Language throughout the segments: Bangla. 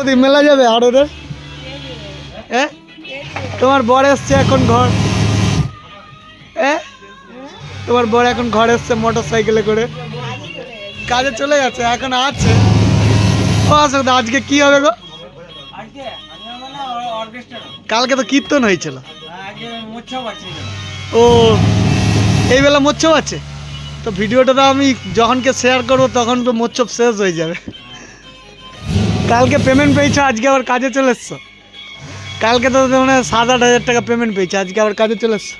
ওদি মেলা যাবে আর ওদের? তোমার বর এসছে এখন ঘর। তোমার বর এখন ঘর এসছে মোটর সাইকেলে করে। কাজে চলে গেছে এখন আছে। ও আসুক আজকে কি হবে গো? কালকে তো কীর্তন হয়েছিল। ও এই বেলা মোচ্ছব আছে? তো ভিডিওটা তো আমি যখনকে শেয়ার করব তখন তো মোচ্ছব শেষ হয়ে যাবে। কালকে পেমেন্ট পেয়েছ আজকে আবার কাজে চলে এসছো? কালকে তো মানে সাত আট হাজার টাকা পেমেন্ট পেয়েছ আজকে আবার কাজে চলে এসছো?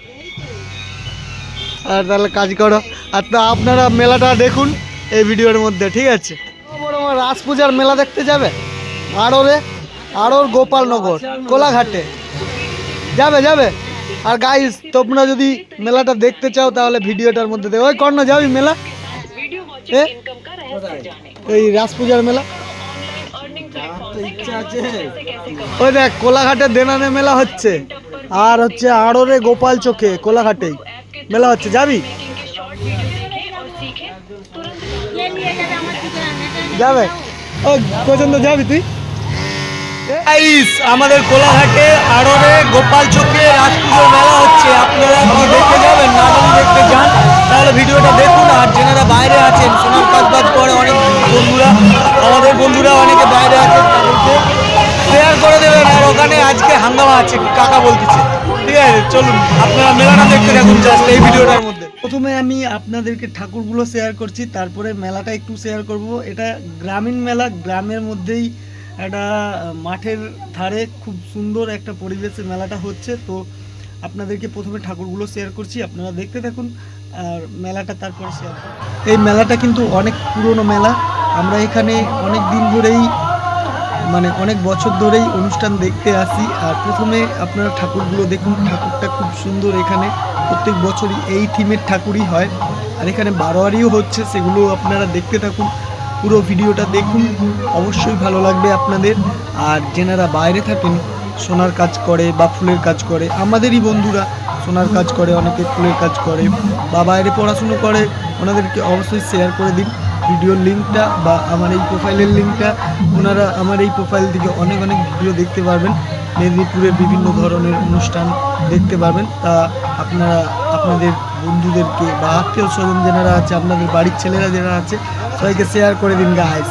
আর তাহলে কাজ করো। আর তা আপনারা মেলাটা দেখুন এই ভিডিওর মধ্যে ঠিক আছে? বড় বড় রাস পূজার মেলা দেখতে যাবে? আড়রে আড়র গোপালনগর কোলাঘাটে। যাবে যাবে? আর গাইস তোমরা যদি মেলাটা দেখতে চাও তাহলে ভিডিওটার মধ্যে দেখো। ওই কর্ণ যাবি মেলা? এই রাস পূজার মেলা? ওই দেখ কোলাঘাটে দেনানে মেলা হচ্ছে। আর হচ্ছে আড়রে গোপাল চোখে কোলাঘাটেই মেলা হচ্ছে। যাবি? যাবে? ও পর্যন্ত যাবি তুই? গাইস আমাদের কোলাঘাটে আড়রে গোপাল চোখে রাজ পুজোর মেলা হচ্ছে। আপনারা কি দেখতে যাবেন না যদি দেখতে যান। তাহলে ভিডিওটা দেখুন। আর যেনারা বাইরে আছেন সোনার কাজ বাজ করে অনেক বন্ধুরা আমাদের বন্ধুরা অনেকে বাইরে আছেন। তাদেরকে শেয়ার করে দেবেন আর ওখানে আজকে হাঙ্গামা আছে, কাকা বলতেছে। ঠিক আছে, চলুন, আপনারা মেলাটা দেখতে থাকুন জাস্ট এই ভিডিওটার মধ্যে। প্রথমে আমি আপনাদেরকে ঠাকুরগুলো শেয়ার করছি, তারপরে মেলাটা একটু শেয়ার করব। এটা গ্রামীণ মেলা, গ্রামের মধ্যেই একটা মাঠের ধারে খুব সুন্দর একটা পরিবেশে মেলাটা হচ্ছে। তো আপনাদেরকে প্রথমে ঠাকুরগুলো শেয়ার করছি, আপনারা দেখতে থাকুন, আর মেলাটা তারপরে শেয়ার এই মেলাটা কিন্তু অনেক পুরনো মেলা। আমরা এখানে অনেক দিন ধরেই মানে অনেক বছর ধরেই অনুষ্ঠান দেখতে আসি। আর প্রথমে আপনারা ঠাকুরগুলো দেখুন, ঠাকুরটা খুব সুন্দর এখানে। প্রত্যেক বছরই এই থিমের ঠাকুরই হয়। আর এখানে বারোয়ারিও হচ্ছে, সেগুলো আপনারা দেখতে থাকুন। পুরো ভিডিওটা দেখুন, অবশ্যই ভালো লাগবে আপনাদের। আর যেনারা বাইরে থাকেন, সোনার কাজ করে বা ফুলের কাজ করে, আমাদেরই বন্ধুরা সোনার কাজ করে, অনেকে ফুলের কাজ করে, বা বাইরে পড়াশুনো করে, ওনাদেরকে অবশ্যই শেয়ার করে দিন। ভিডিওর লিঙ্কটা বা আমার এই প্রোফাইলের লিঙ্কটা, ওনারা আমার এই প্রোফাইল থেকে অনেক অনেক ভিডিও দেখতে পারবেন। মেদিনীপুরের বিভিন্ন ধরনের অনুষ্ঠান দেখতে পারবেন। তা আপনারা, আপনাদের বন্ধুদেরকে বা আত্মীয় স্বজন যারা আছে, আপনাদের বাড়ির ছেলেরা যারা আছে, সবাইকে শেয়ার করে দিন গাইস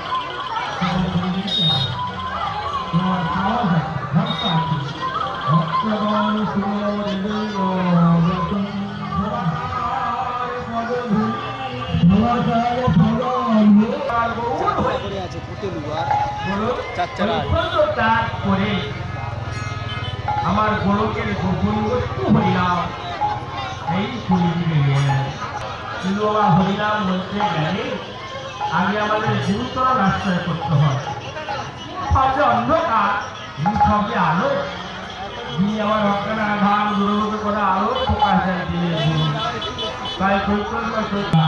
আমার গোলকের গোপন বস্তু হরিনাম এই বলতে গেলে আগে আমাদের গুরুতর আশ্রয় করতে হয় সবচেয়ে অন্ধকার আলো যিনি আমার অজ্ঞান ধান দূরলোকে করে আরও প্রকাশ দেয় তাই কৈতন্য যন্ত্রণা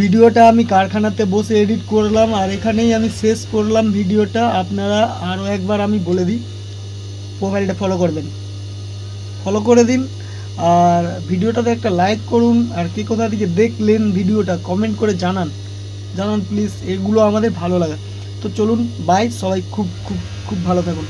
ভিডিওটা আমি কারখানাতে বসে এডিট করলাম আর এখানেই আমি শেষ করলাম ভিডিওটা। আপনারা আরও একবার আমি বলে দিই প্রোফাইলটা ফলো করবেন। ফলো করে দিন। আর ভিডিওটাতে একটা লাইক করুন, আর কে কোথা থেকে দেখলেন ভিডিওটা কমেন্ট করে জানান। জানান প্লিজ এগুলো আমাদের ভালো লাগে। তো চলুন বাই সবাই খুব খুব খুব ভালো থাকুন।